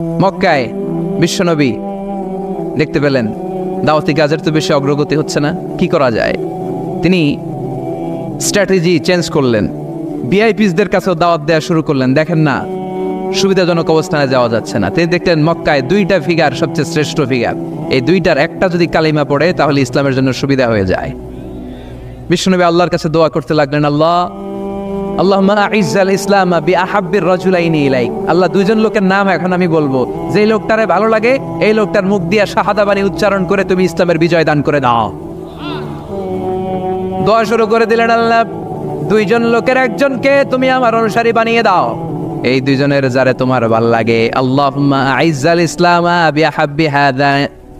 মক্কায় বিশ্বনবী দেখতে পেলেন, দাওয়াতি কাজের তো বেশি অগ্রগতি হচ্ছে না, কি করা যায়? তিনি স্ট্র্যাটেজি চেঞ্জ করলেন, ভিআইপিসদের কাছেও দাওয়াত দেওয়া শুরু করলেন, দেখেন না, সুবিধাজনক অবস্থানে যাওয়া যাচ্ছে না। তিনি দেখলেন মক্কায় দুইটা ফিগার সবচেয়ে শ্রেষ্ঠ ফিগার এই দুইটার একটা যদি কালিমা পড়ে, তাহলে ইসলামের জন্য সুবিধা হয়ে যায়। বিশ্বনবী আল্লাহর কাছে দোয়া করতে লাগলেন, আল্লাহ আল্লাহ ইজ্জাল ইসলাম বি আহাব্বির রাজুলাইনি ইলাইক। আল্লাহ দুইজন লোকের নাম এখন আমি বলব। যেই লোকটারে ভালো লাগে, এই লোকটার মুখ দিয়ে শাহাদা বাণী উচ্চারণ করে তুমি ইসলামের বিজয় দান করে দাও। দোয়া শুরু করে দিলেন আল্লাহ, দুইজন লোকের একজনকে তুমি আমার অনুসারী বানিয়ে দাও। এই দুইজনের যারে তোমার ভালো লাগে আল্লাহ আইজাল ইসলাম বিহাব্বি হাদা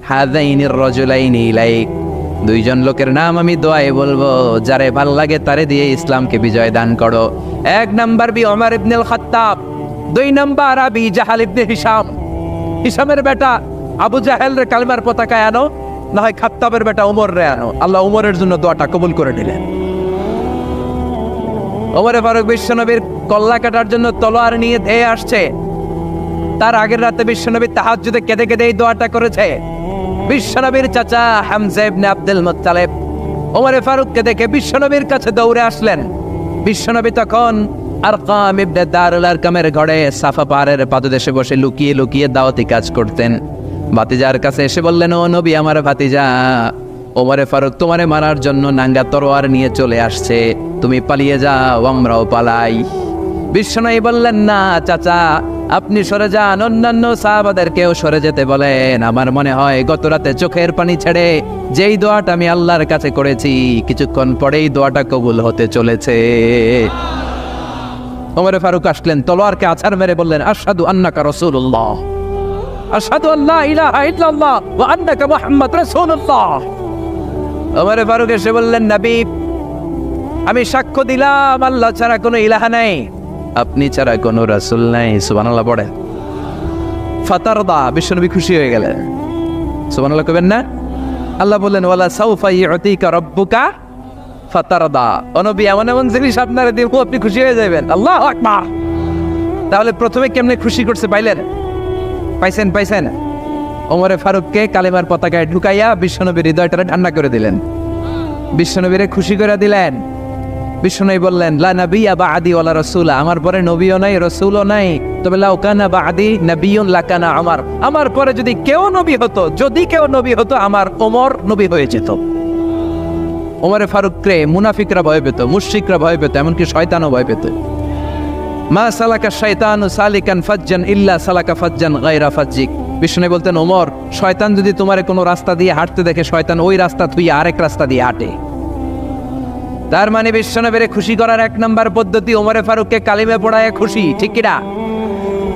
হাদাইনির রাজুলাইনি ইলাইক। দুইজন লোকের নাম আমি দোয়ায় বলব, যারে ভালো লাগে তারে দিয়ে ইসলামকে বিজয় দান করো। এক নাম্বার বি ওমর ইবনুল খাত্তাব দুই নাম্বার আবি জাহাল ইবনে হিসাম হিসামের বেটা আবু জাহেল রে কালমার পতাকায় আনো না হয় খাত্তাবের বেটা ওমর রে আনো। আল্লাহ ওমরের জন্য দোয়াটা কবুল করে নিলেন। ওমরে ফারুক বিশ্বনবীর কল্লা কাটার জন্য তলোয়ার নিয়ে ধেয়ে আসছে। তার আগের রাতে বিশ্বনবী তাহাজ্জুদে কেঁদে কেঁদে এই দোয়াটা করেছে। বিশ্বনবীর চাচা হামজা ইবনে আব্দুল মুত্তালিব ওমরে ফারুককে দেখে বিশ্বনবীর কাছে দৌড়ে আসলেন। বিশ্বনবী তখন আরকাম ইবনে দারুল আরকামের ঘরে সাফা পাহাড়ের পাদদেশে বসে লুকিয়ে লুকিয়ে দাওয়াতি কাজ করতেন। ভাতিজার কাছে এসে বললেন, ও নবী, আমার ভাতিজা, ওমরে ফারুক তোমারে মারার জন্য নাঙ্গা তরোয়ার নিয়ে চলে আসছে। তুমি পালিয়ে যাও, আমরাও পালাই। বিশ্বনয়ী বললেন, না, চাচা আপনি সরে যান, অন্যান্য সাহাবাদেরকেও সরে যেতে বলেন। আমার মনে হয় গত রাতে চোখের পানি ছেড়ে যেই দোয়াটা আমি আল্লাহর কাছে করেছি, কিছুক্ষণ পরেই দোয়াটা কবুল হতে চলেছে। ওমরে ফারুক আসলেন, তলোয়ারকে আছাড় মেরে বললেন, আশহাদু আন্নাকা রাসূলুল্লাহ। আশহাদু আল্লা ইলাহা ইল্লাল্লাহ ওয়া আন্নাকা মুহাম্মদ রাসূলুল্লাহ। ওমরে ফারুক এসে বললেন নবী আমি সাক্ষ্য দিলাম, আল্লাহ ছাড়া কোনো ইলাহা নাই। আপনি ছাড়া কোনো রাসুল নাই, সুবহানাল্লাহ, পড়ে। ফাতারদা, বিশ্বনবী খুশি হয়ে গেলেন। সুবহানাল্লাহ কবেন না? আল্লাহ বললেন, ওয়ালা সাউফা ইউতিকা রাব্বুকা ফাতারদা। অনবী এমন এমন জিনিস আপনারা দিব আপনি খুশি হয়ে যাবেন। আল্লাহ আকবার। তাহলে প্রথমে কেমনে খুশি করছে পাইলেন? পাইছেন পাইছেন। ওমরে ফারুককে কালেমার পতাকায় ঢুকাইয়া বিশ্বনবীর হৃদয়টা ঠান্ডা করে দিলেন। বিশ্বনবীরে খুশি করে দিলেন। বিশ্বনবী বললেন, লা নাবিয়া বা আদি ওলা রসুলা। আমার পরে নবীও নাই, রসুলও নাই। তবে লাউকানা বা আদি নবীন লাকানা আমার আমার পরে যদি কেউ নবী হতো, যদি কেউ নবী হতো, আমার ওমর নবী হয়ে যেত। ওমরে ফারুককে মুনাফিকরা ভয় পেত, মুশরিকরা ভয় পেত, এমনকি শয়তানও ভয় পেত। মা সালাকা শয়তানু সালিকান ফাজ্জান ইল্লা সালাকা ফাজ্জান গায়রা ফাজ্জিক। বিষ্ণু বলতেন ওমর শয়তান যদি তোমারে কোনো রাস্তা দিয়ে হাঁটতে দেখে, শয়তান ওই রাস্তা তুই আরেক রাস্তা দিয়ে হাঁটে। তার মানে বিশ্বনবীরে খুশি করার এক নাম্বার পদ্ধতি ওমরে ফারুককে কালিমে পড়ায় খুশি, ঠিক কিনা?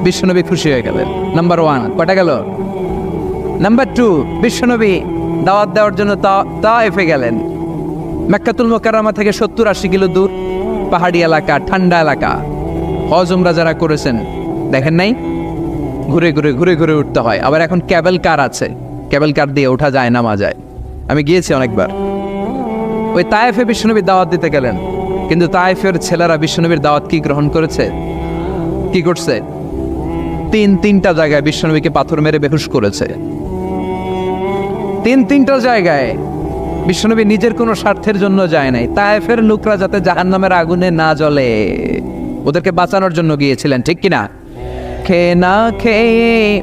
বিশ্বনবী খুশি হয়ে গেলেন। নাম্বার ওয়ান কটা গেল? নাম্বার টু বিশ্বনবী দাওয়াত দেওয়ার জন্য তা এফে গেলেন। মেক্কাতুল মোকাররমা থেকে সত্তর আশি কিলো দূর, পাহাড়ি এলাকা, ঠান্ডা এলাকা। হজ উমরা যারা করেছেন, দেখেন নাই? ঘুরে ঘুরে ঘুরে ঘুরে উঠতে হয়। আবার এখন ক্যাবেল কার আছে? ক্যাবেল কার দিয়ে ওঠা যায়, নামা যায়? আমি গিয়েছি অনেকবার। ওই তায়েফে বিষ্ণুনবীর দাওয়াত দিতে গেলেন। কিন্তু তায়েফের ছেলেরা বিষ্ণুনবীর দাওয়াত কি গ্রহণ করেছে? কি করছে? তিন তিনটা জায়গায় বিষ্ণুনবীকে পাথর মেরে বেহুশ করেছে। তিন তিনটা জায়গায় বিষ্ণুনবী নিজের কোনো স্বার্থের জন্য যায় নাই। তায়েফের লোকরা যাতে জাহান্নামের আগুনে না জ্বলে। ওদেরকে বাঁচানোর জন্য গিয়েছিলেন, ঠিক কিনা? খেয়ে না খেয়ে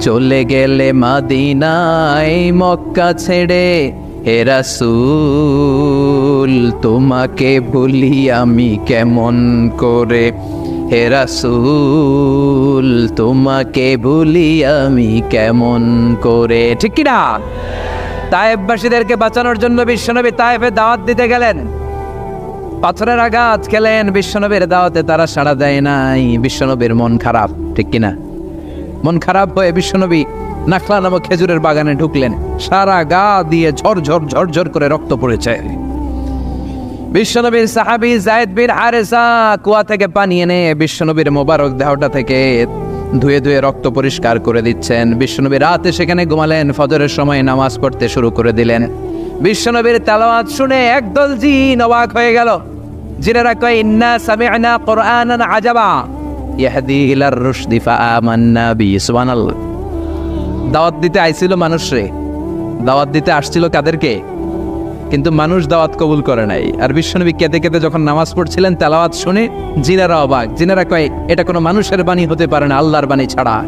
চলে গেলে মাদিনায় মক্কা ছেড়ে হে রাসূল রাসূল তোমাকে ভুলি আমি কেমন করে? হে রাসূল, তোমাকে ভুলি আমি কেমন করে? ঠিক কি না তায়েববাসীদেরকে বাঁচানোর জন্য বিশ্বনবী তায়েফে দাওয়াত দিতে গেলেন। পাথরের আঘাত খেলেন, বিশ্বনবীর দাওয়াতে তারা সাড়া দেয় নাই। বিশ্বনবীর মন খারাপ, ঠিক কিনা? মন খারাপ হয়ে বিশ্বনবী নাখলা নামক খেজুরের বাগানে ঢুকলেন। সারা গা দিয়ে ঝরঝর ঝরঝর করে রক্ত পড়েছে। বিশ্বনবীর সাহাবী জায়েদ বিন হারেসা কুয়া থেকে পানি এনে বিশ্বনবীর মোবারক দেহটা থেকে ধুয়ে ধুয়ে রক্ত পরিষ্কার করে দিচ্ছেন। বিশ্বনবী রাতে সেখানে ঘুমালেন, ফজরের সময় নামাজ পড়তে শুরু করে দিলেন। বিশ্বনবীর তেলাওয়াত শুনে একদল জিন অবাক হয়ে গেল। জিনেরা কয়, ইন্না সামি'না কুরআনান আজাবা। ইয়াহদি ইলার রুশদি ফাআমান্না বি সুবহানাল্লাহ দাওয়াত দিতে আইছিল মানুষরে। দাওয়াত দিতে আসছিল কাদেরকে? কিন্তু মানুষ দাওয়াত কবুল করে নাই। আর বিশ্বনবী কেঁদে কেঁদে যখন নামাজ পড়ছিলেন, তেলাওয়াত শুনে জিনারা অবাক। জিনারা কয়, এটা কোনো মানুষের বাণী হতে পারে না, আল্লাহর বাণী ছাড়া।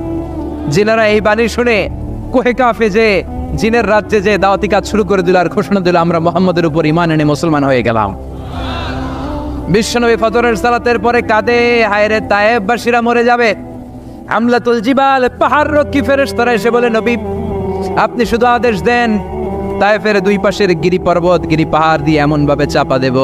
জিনারা এই বাণী শুনে, কোহে কাফে যে, জিনের রাজ্যে যে দাওয়াতি কাজ শুরু করে দিল আর ঘোষণা দিল, আমরা মোহাম্মদের উপর ইমান এনে মুসলমান হয়ে গেলাম। বিশ্বনবী ফজরের সালাতের পরে কাঁদে, হায়রে তায়েববাসীরা মরে যাবে। আমলাতুল জিবাল, পাহাড় রক্ষী ফেরেশতারা এসে বলে, নবী, আপনি শুধু আদেশ দেন, তায়েফের দুই পাশের গিরি পর্বত, গিরি পাহাড় দিয়ে এমন ভাবে চাপা দেব।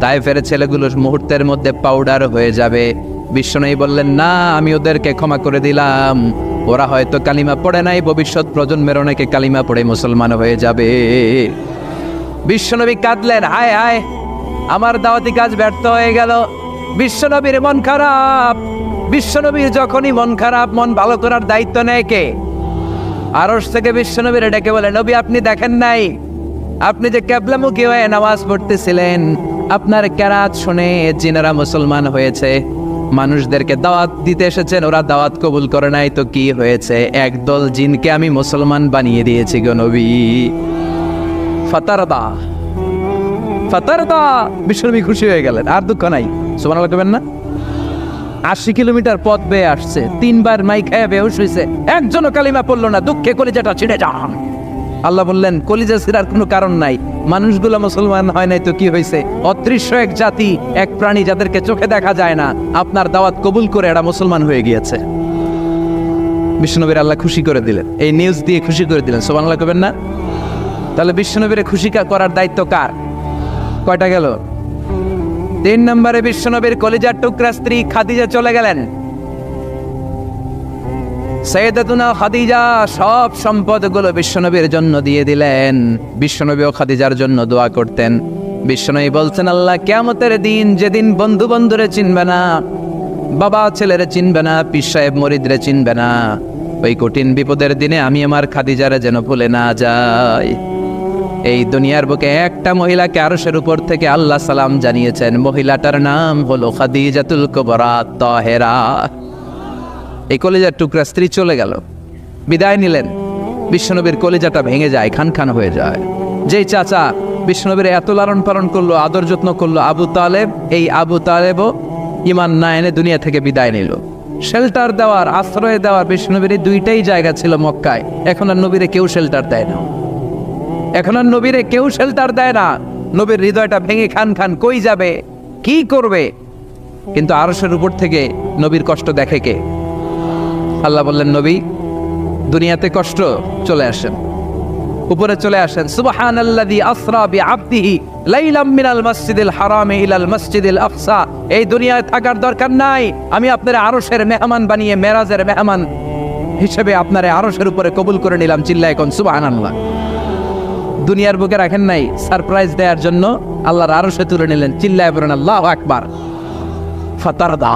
তায়েফের ছেলেগুলো মুহূর্তের মধ্যে পাউডার হয়ে যাবে। বিশ্বনবী বললেন, না, আমি ওদেরকে ক্ষমা করে দিলাম। ওরা হয়তো কালিমা পড়ে নাই, ভবিষ্যৎ প্রজন্মের অনেকে কালিমা পড়ে মুসলমান হয়ে যাবে। বিশ্বনবী কাঁদলেন, হায় হায় আমার দাওয়াতি কাজ ব্যর্থ হয়ে গেল। বিশ্বনবীর মন খারাপ। বিশ্বনবীর যখনই মন খারাপ, মন ভালো করার দায়িত্ব নেয় কে? আরস থেকে বিশ্বনবীর ডেকে বলে, নবী, আপনি দেখেন নাই। আপনি যে ক্যাবলামুখী হয়ে নামাজ পড়তেছিলেন, আপনার কেরাত শুনে জিনারা মুসলমান হয়েছে। মানুষদেরকে দাওয়াত দিতে এসেছেন, ওরা দাওয়াত কবুল করে নাই। তো কি হয়েছে? একদল জিনকে আমি মুসলমান বানিয়ে দিয়েছি গো নবী। ফাতারদা ফাতারদা বিশ্বনবী খুশি হয়ে গেলেন, আর দুঃখ নাই। সুমান লাগবেন না? আশি কিলোমিটার পথ বেয়ে আসছে, তিনবার মাই খেয়ে বেহুশ হয়েছে একজনও কালিমা পড়ল না, দুঃখে কলিজাটা ছিঁড়ে যান। আল্লাহ বললেন, কলিজা ছিঁড়ার কোনো কারণ নাই, মানুষগুলো মুসলমান হয় নাই তো কি হয়েছে অদৃশ্য এক জাতি, এক প্রাণী যাদেরকে চোখে দেখা যায় না, আপনার দাওয়াত কবুল করে এরা মুসলমান হয়ে গিয়েছে। বিষ্ণুনবীর আল্লাহ খুশি করে দিলেন, এই নিউজ দিয়ে খুশি করে দিলেন সোমান আল্লাহ করবেন না? তাহলে বিষ্ণুনবীরে খুশি করার দায়িত্ব কার? কয়টা গেল? তিন নম্বরে বিশ্বনবীর কলিজার টুকরা স্ত্রী খাদিজা চলে গেলেন। সৈয়দাতুনা খাদিজা সব সম্পদগুলো বিশ্বনবীর জন্য দিয়ে দিলেন। বিশ্বনবী ও খাদিজার জন্য দোয়া করতেন। বিশ্বনবী বলছেন, আল্লাহ কেমতের দিন যেদিন বন্ধু বন্ধুরে চিনবে না, বাবা ছেলেরে চিনবে না, পীর সাহেব মরিদরে চিনবে না, ওই কঠিন বিপদের দিনে আমি আমার খাদিজারে যেন ভুলে না যাই। এই দুনিয়ার বুকে একটা মহিলাকে আরশের উপর থেকে আল্লাহ সালাম জানিয়েছেন। মহিলাটার নাম হলো খাদিজাতুল কুবরা তাহেরা। এই কলেজার টুকরা স্ত্রী চলে গেল। বিদায় নিলেন। বিশ্বনবীর কলেজাটা ভেঙে যায়, খান খান হয়ে যায়। যেই চাচা বিশ্বনবীর এত লালন পালন করল, আদর যত্ন করল আবু তালেব, এই আবু তালেবও ইমান না এনে দুনিয়া থেকে বিদায় নিল। শেল্টার দেওয়ার, আশ্রয় দেওয়ার বিষ্ণুনবীর দুইটাই জায়গা ছিল মক্কায়। এখন আর নবীরে কেউ শেল্টার দেয় না। এখন আর নবীরে কেউ শেল্টার দেয় না। নবীর হৃদয়টা ভেঙে খান খান, কই যাবে? কি করবে? কিন্তু আরশের উপর থেকে নবীর কষ্ট দেখে কে? আল্লাহ বললেন, নবী, দুনিয়াতে কষ্ট, চলে আসেন। উপরে চলে আসেন, সুবহানাল্লাযী আসরা বিআবদিহি লাইলাম মিনাল মসজিদিল হারামে ইলাল মসজিদিল আকসা। এই দুনিয়ায় থাকার দরকার নাই। আমি আপনার আরশের মেহমান বানিয়ে মেরাজের মেহমান হিসেবে আপনার আরশের উপরে কবুল করে নিলাম, চিল্লায় কোন, সুবহানাল্লাহ। দুনিয়ার বুকে রাখেন নাই সারপ্রাইজ দেওয়ার জন্য আল্লাহর আরশে তুলে নিলেন, চিল্লায় বলেন আল্লাহ আকবার। ফাতারদা,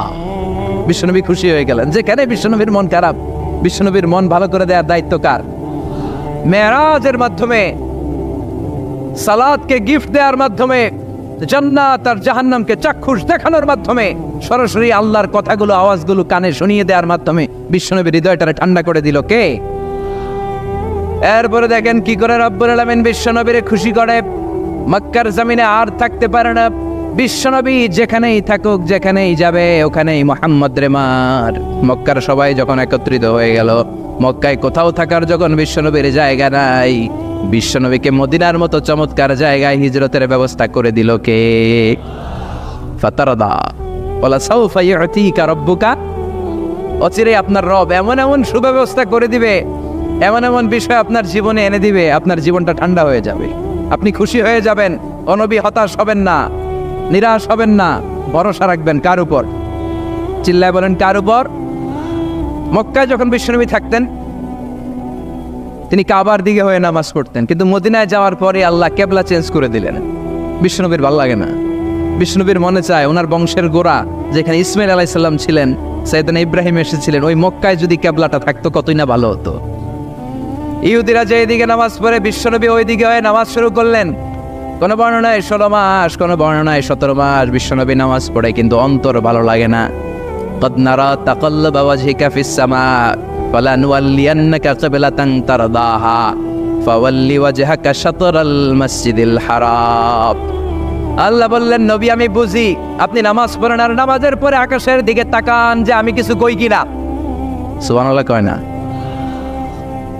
বিশ্বনবী খুশি হয়ে গেলেন। যেখানে বিশ্বনবীর মন খারাপ, বিশ্বনবীর মন ভালো করে দেওয়ার দায়িত্ব কার? মেরাজের মাধ্যমে, সালাদকে গিফট দেওয়ার মাধ্যমে, জান্নাত আর জাহান্নামকে চাক্ষুষ দেখানোর মাধ্যমে, সরাসরি আল্লাহর কথাগুলো, আওয়াজগুলো কানে শুনিয়ে দেওয়ার মাধ্যমে বিশ্বনবীর হৃদয়টারে ঠান্ডা করে দিল। কে? এরপরে দেখেন কি করে রব্বুল আলামিন বিশ্বনবীরে খুশি করে। মক্কার জমিনে আর থাকতে পারে না। বিশ্বনবী যেখানেই থাকুক, যেখানেই যাবে, ওখানেই মোহাম্মদ রেমার মক্কার সবাই যখন একত্রিত হয়ে গেল, মক্কায় কোথাও থাকার যখন বিশ্বনবীর জায়গা নাই, বিশ্বনবীকে মদিনার মতো চমৎকার জায়গায় হিজরতের ব্যবস্থা করে দিল কে? ফাতারদা। বলা, সাউফা ইউতিকা রব্বুকা। অচিরে আপনার রব এমন এমন সুব্যবস্থা করে দিবে এমন এমন বিষয় আপনার জীবনে এনে দিবে, আপনার জীবনটা ঠান্ডা হয়ে যাবে। আপনি খুশি হয়ে যাবেন, অনবী হতাশ হবেন না, নিরাশ হবেন না, ভরসা রাখবেন কার উপর? চিল্লায় বলেন, কার উপর? মক্কায় যখন বিশ্বনবী থাকতেন, তিনি কাবার দিকে হয়ে নামাজ পড়তেন, কিন্তু মদিনায় যাওয়ার পরে আল্লাহ কেবলা চেঞ্জ করে দিলেন। বিষ্ণুনবীর ভালো লাগে না। বিষ্ণুনবীর মনে চায়, ওনার বংশের গোড়া, যেখানে ইসমাইল আলাইসাল্লাম ছিলেন, সৈয়দান ইব্রাহিম এসেছিলেন, ওই মক্কায় যদি কেবলাটা থাকতো, কতই না ভালো হতো। ইহুদিরা যে এদিকে নামাজ পড়ে, বিশ্বনবী ওইদিকে হয়ে নামাজ শুরু করলেন। কোনো বর্ণনায় ষোলো মাস, কোনো বর্ণনায় সতেরো মাস বিশ্বনবী নামাজ পড়ে, কিন্তু অন্তর ভালো লাগে না। কদনারা তাকল্ল বাবা ঝিকা ফিসামা ফলানুয়াল্লিয়ান্নাকা তার দাহা ফাওয়াল্লি ওয়াজহাকা শাতরাল মসজিদিল হারাপ আল্লাহ বললেন, নবী, আমি বুঝি, আপনি নামাজ পড়েন আর নামাজের পরে আকাশের দিকে তাকান যে আমি কিছু কই কিনা? সুবহানাল্লাহ কয় না।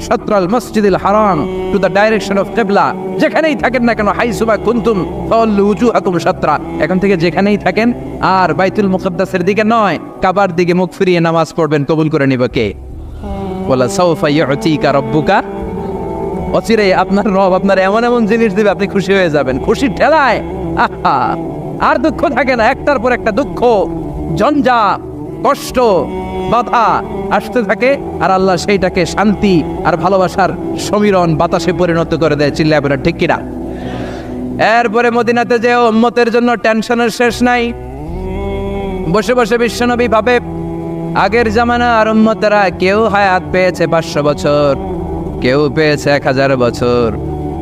শাতরাল মসজিদুল হারাম টু দ্য ডাইরেকশন অফ কিবলা যেখানেই থাকেন না কেন হাইসুবা কুনতুম ফাওয়াল্লু উজুহাকুম শাতরা। এখন থেকে যেখানেই থাকেন, আর বাইতুল মুকদ্দাসের দিকে নয়, কাবার দিকে মুখ ফিরিয়ে নামাজ পড়বেন, কবুল করে নিব কে? বলা, সাউফা ইউতিকা রব্বুকা? অচিরে আপনার রব আপনার এমন এমন জিনিস দিবে, আপনি খুশি হয়ে যাবেন। খুশির ঠেলায়। আহা! আর দুঃখ থাকে না, একটার পর একটা দুঃখ জঞ্জা কষ্ট, বাধা আসতে থাকে আর আল্লাহ সেইটাকে শান্তি আর ভালোবাসার সমীরণ বাতাসে পরিণত করে দেয় চিল্লা আপনার ঠিক কিনা? এরপরে মদিনাতে যে উম্মতের জন্য টেনশনের শেষ নাই। বসে বসে বিশ্বনবী ভাবে, আগের জামানা আর উম্মতেরা কেউ হায়াত পেয়েছে পাঁচশো বছর, কেউ পেয়েছে এক হাজার বছর,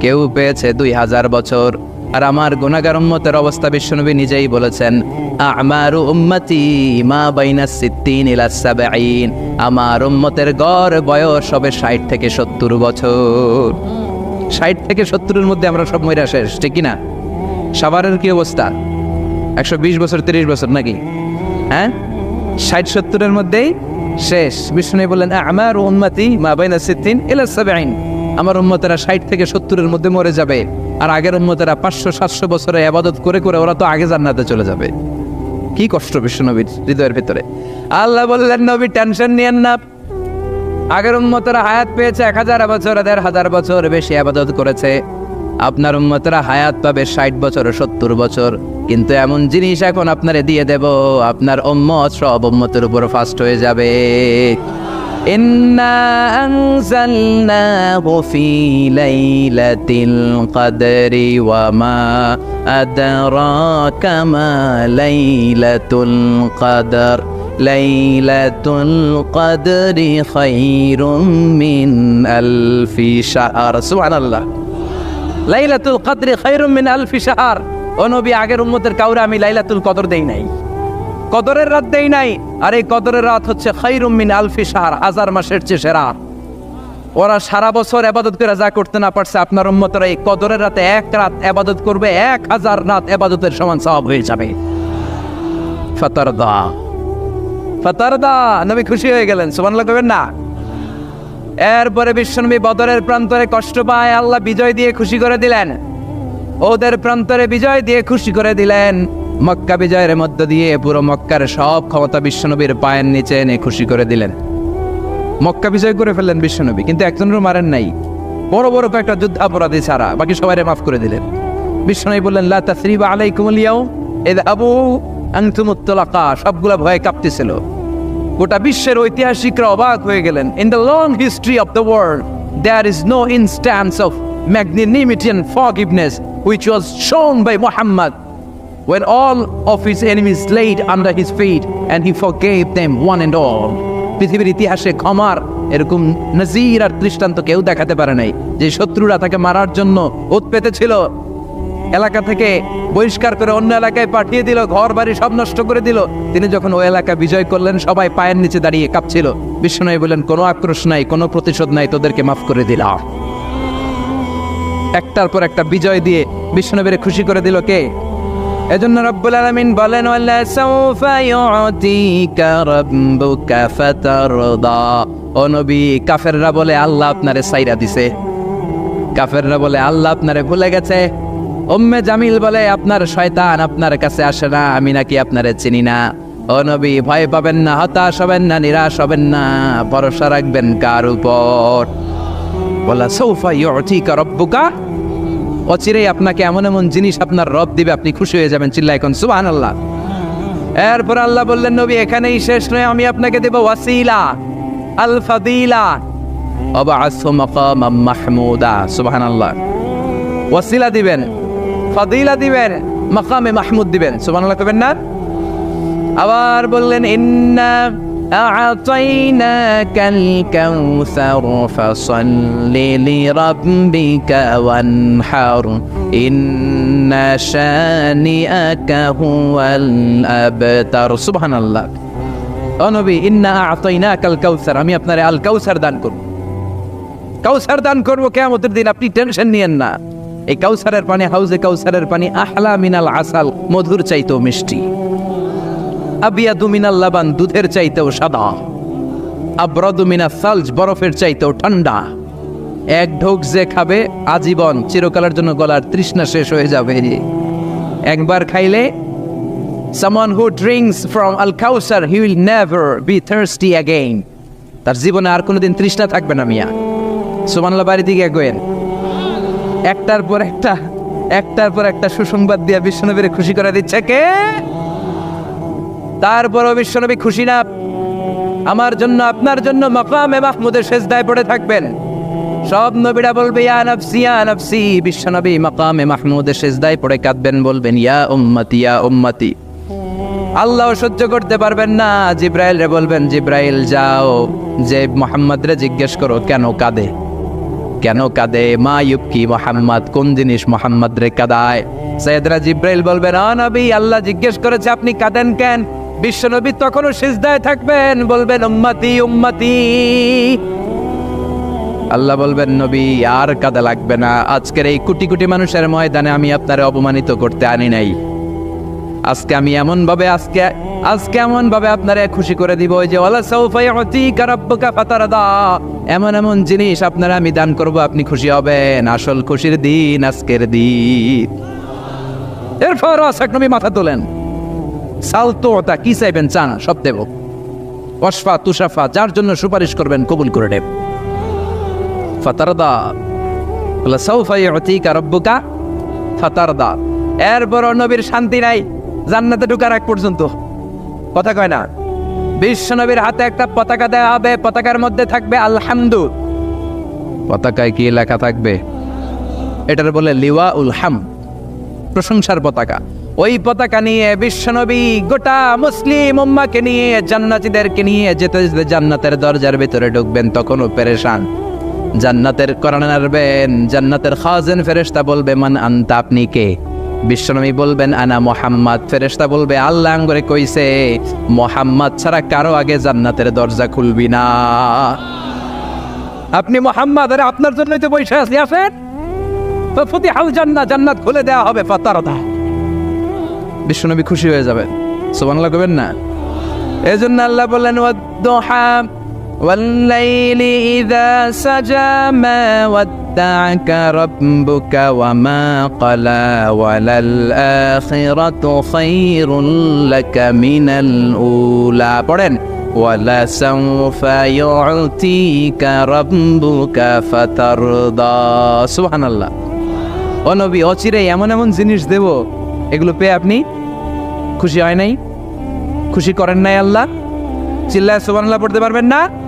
কেউ পেয়েছে দুই হাজার বছর। আর আমার গুণাগার উম্মতের অবস্থা বিশ্বনবী নিজেই বলেছেন, আমার উম্মতি মা বাইনা সিদ্দিন ইলা সাবাইন আমার উম্মতের গড় বয়স হবে ষাট থেকে সত্তর বছর। ষাট থেকে সত্তরের মধ্যে আমরা সব মহিলা শেষ, ঠিক না সাভারের কি অবস্থা? একশো বিশ বছর, তিরিশ বছর নাকি? হ্যাঁ? ষাট, সত্তরের মধ্যেই শেষ। বিষ্ণু বললেন, আমার উন্মতি মা বাইনা সিদ্দিন ইলা সাবাইন আমার উম্মতেরা ষাট থেকে সত্তরের মধ্যে মরে যাবে। আর আগের উম্মতেরা পাঁচশো, সাতশো বছরে আবাদত করে করে ওরা তো আগে জান্নাতে চলে যাবে। কি কষ্ট বিশ্বনবীর হৃদয়ের ভিতরে। আল্লাহ বললেন, নবী, টেনশন নিয়েন না। আগের উম্মতেরা হায়াত পেয়েছে এক হাজার বছর, দেড় হাজার বছর বেশি আবাদত করেছে। আপনার উম্মতেরা হায়াত পাবে ষাট বছর, সত্তর বছর। কিন্তু এমন জিনিস এখন আপনারে দিয়ে দেব, আপনার উম্মত সব উম্মতের উপর ফাস্ট হয়ে যাবে। إنا أنزلناه في ليلة القدر وما أدراك ما ليلة القدر ليلة القدر خير من ألف شهر سبحان الله লাইলাতুল কদরে খায়রুম মিন আলফি শাহর ও নবী আগের উম্মতের কাউরে আমি লাইলাতুল কদর দেই নাই কদরের রাত দেই নাই, আর এই কদরের রাত হচ্ছে খায়রুম মিন আলফি শাহর হাজার মাসের চেয়ে সেরা। ওরা সারা বছর আবাদত করে যা করতে না পারছে, আপনার উম্মতরা এই কদরের রাতে এক রাত আবাদত করবে, এক হাজার রাত আবাদতের সমান সওয়াব হয়ে যাবে। ফাতারদা। ফাতারদা, নবী খুশি হয়ে গেলেন, সুবহানাল্লাহ কবেন না? এরপরে বিশ্বনবী বদরের প্রান্তরে কষ্ট পায়, আল্লাহ বিজয় দিয়ে খুশি করে দিলেন। ওদের প্রান্তরে বিজয় দিয়ে খুশি করে দিলেন। মক্কা বিজয়ের মধ্য দিয়ে পুরো মক্কার সব ক্ষমতা বিশ্বনবীর পায়ের নিচে এনে খুশি করে দিলেন। মক্কা বিজয় করে ফেললেন বিশ্বনবী, কিন্তু একজনেরও মারেন নাই। বড় বড় কয়েকটা যুদ্ধাপরাধী ছাড়া বাকি সবাই মাফ করে দিলেন। বিশ্বনবী বললেন, লা তাসরিবা আলাইকুম আলিয়াও এদ আবু আংতুমুত্তলাকা সবগুলা ভয়ে কাঁপতেছিল। গোটা বিশ্বের ঐতিহাসিকরা অবাক হয়ে গেলেন। In the long history of the world there is no instance of and forgiveness which was shown by Muhammad when all of his enemies laid under his feet and he forgave them one and all. পৃথিবীর ইতিহাসে ক্ষমার এরকম নজির আর দৃষ্টান্ত কেউ দেখাতে পারে নাই যে শত্রুরা তাকে মারার জন্য ওত পেতে ছিল এলাকা থেকে বহিষ্কার করে অন্য এলাকায় পাঠিয়ে দিল, ঘর, বাড়ি সব নষ্ট করে দিল। তিনি যখন ওই এলাকা বিজয় করলেন, সবাই পায়ের নিচে দাঁড়িয়ে কাঁপছিল। বিষ্ণু বললেন, কোনো আক্রোশ নাই, কোনো প্রতিশোধ নাই, তোদেরকে মাফ করে দিলাম। একটার পর একটা বিজয় দিয়ে বিষ্ণুনবীরে খুশি করে দিল কে? এজন্য রব্বুল আলামিন বলেন, ওয়ালা সাউফা ইউতিকা রাব্বুকা ফাতারদা। ও নবী, কাফেররা বলে, আল্লাহ আপনারে সাইরা দিছে। কাফেররা বলে, আল্লাহ আপনারে ভুলে গেছে। উম্মে জামিল বলে, আপনার শয়তান আপনার কাছে আসে না, আমি নাকি আপনারে চিনি না। ও নবী, ভয় পাবেন না, হতাশ হবেন না, নিরাশ হবেন না, ভরসা রাখবেন কার উপর? বলা সৌফা ইউতিকা রব্বুকা অচিরেই আপনাকে এমন এমন জিনিস আপনার রব দিবে, আপনি খুশি হয়ে যাবেন চিল্লা এখন সুবহান আল্লাহ এরপর আল্লাহ বললেন, নবী, এখানেই শেষ নয়, আমি আপনাকে দেব ওয়াসিলা আল ফাদিলা মাহমুদা, সুবহানাল্লাহ। ওয়াসিলা দিবেন, ফাদিলা দিবেন, মাকামে মাহমুদ দিবেন, সুবহানাল্লাহ কবেন না? আবার বললেন, ইন্না أعطيناك الكوثر فصل لربك وانحر إن شانئك هو الأبتر سبحان الله ও নবী ইন্না আতাইনাকাল কাউসার আমি আপনারে আল কাউসার দান করব কাউসার দান করব কিয়ামতের দিন আপনি টেনশন নিয়েন না এই কাউসারের পানি হাউজে কাউসারের পানি আহলা মিনাল আসাল মধুর চাইতেও মিষ্টি আবিয়াদু মিনাল লাবান দুধের চাইতেও সাদা। আব্রাদু মিনা সালজ বরফের চাইতেও ঠান্ডা। এক ঢোক যে খাবে, আজীবন চিরকালের জন্য গলার তৃষ্ণা শেষ হয়ে যাবে। একবার খাইলে, someone who drinks from al kausar he will never be thirsty again তার জীবনে আর কোনোদিন তৃষ্ণা থাকবে না মিয়া। সুমানলা বাড়ি দিকে গোয়েন একটার পর একটা, একটার পর একটা সুসংবাদ দিয়া বিশ্বনবীরে খুশি করে দিচ্ছে কে? তারপরও বিশ্বনবী খুশি না। আমার জন্য, আপনার জন্য মাকামে মাহমুদের শেষদায় পড়ে থাকবেন। সব নবীরা বলবে, ইয়া নফসি ইয়া নফসি। বিশ্বনবী মাকামে মাহমুদের শেষদায় পড়ে কাঁদবেন, বলবেন, ইয়া উম্মতি ইয়া উম্মতি। আল্লাহ সহ্য করতে পারবেন না। জিব্রাইল রে বলবেন, জিব্রাইল, যাও। যে মোহাম্মদ রে জিজ্ঞেস করো, কেন কাঁদে? কেন কাঁদে? মা ইউকি মোহাম্মদ। কোন জিনিস মোহাম্মদ রে কাদায়? সৈয়দরা জিব্রাইল বলবেন আ আল্লাহ জিজ্ঞেস করেছে, আপনি কাঁদেন কেন? বিশ্বনবী তখনও সিজদায় থাকবেন, বলবেন, উম্মাতি, উম্মতি। আল্লাহ বলবেন, নবী, আর কাদা লাগবে না। আজকের এই কোটি কোটি মানুষের ময়দানে আমি আপনারে অপমানিত করতে আনি নাই। আজকে আমি এমন ভাবে আজকে আজকে এমন ভাবে আপনারে খুশি করে দিব যে, ওয়ালা সাউফা ইউতিকা রাব্বুকা ফাতারদা। এমন এমন জিনিস আপনারা আমি দান করব, আপনি খুশি হবেন। আসল খুশির দিন আজকের দিন। এরপর আসাক নবী মাথা তোলেন। সালতো তা কি চাইবেন চান, সব দেব। ওয়াসফা তুষাফা যার জন্য সুপারিশ করবেন কবুল করে নেব। ফাতারদা সাউফা ইউতিকা রাব্বুকা? ফাতারদা এরপর নবীর শান্তি নাই, জান্নাতে ঢুকার আগ পর্যন্ত। কথা কয় না, বিশ্ব নবীর হাতে একটা পতাকা দেওয়া হবে, পতাকার মধ্যে থাকবে আলহামদু। পতাকায় কি লেখা থাকবে? এটার বলে লিওয়া উল হাম, প্রশংসার পতাকা। ওই পতাকা নিয়ে বিশ্বনবী গোটা মুসলিম উম্মাকে নিয়ে, জান্নাতীদেরকে নিয়ে যেতে যেতে জান্নাতের দরজার ভিতরে ঢুকবেন, তখনও পেরেশান। জান্নাতের কোরআন আনবেন জান্নাতের খাজেন ফেরেশতা বলবে, মান আনতা, আপনি কে? বিশ্বনবী বলবেন, আনা মোহাম্মদ। ফেরেশতা বলবে, আল্লাহ আঙ্গরে কইছে, মোহাম্মদ ছাড়া কারও আগে জান্নাতের দরজা খুলবি না। আপনি মোহাম্মদ, আরে আপনার জন্যই তো আছি, আসেন। ফতি জান্নাত জান্নাত খুলে দেওয়া হবে ফাতারদা বিশ্বনবী খুশি হয়ে যাবেন সুবহানাল্লাহ কবেন না এজন্য আল্লাহ বললেন ওয়াদ্দুহা والليل إذا سجى ما ودعك ربك وما قلى وللآخرة خير لك من الأولى পড়েন ولسوف يعطيك ربك فترضى سبحان الله ও নবী অচিরে এমন এমন জিনিস দেব এগুলো পেয়ে আপনি খুশি হয় নাই? খুশি করেন নাই আল্লাহ? চিল্লায় সুবহানাল্লাহ পড়তে পারবেন না?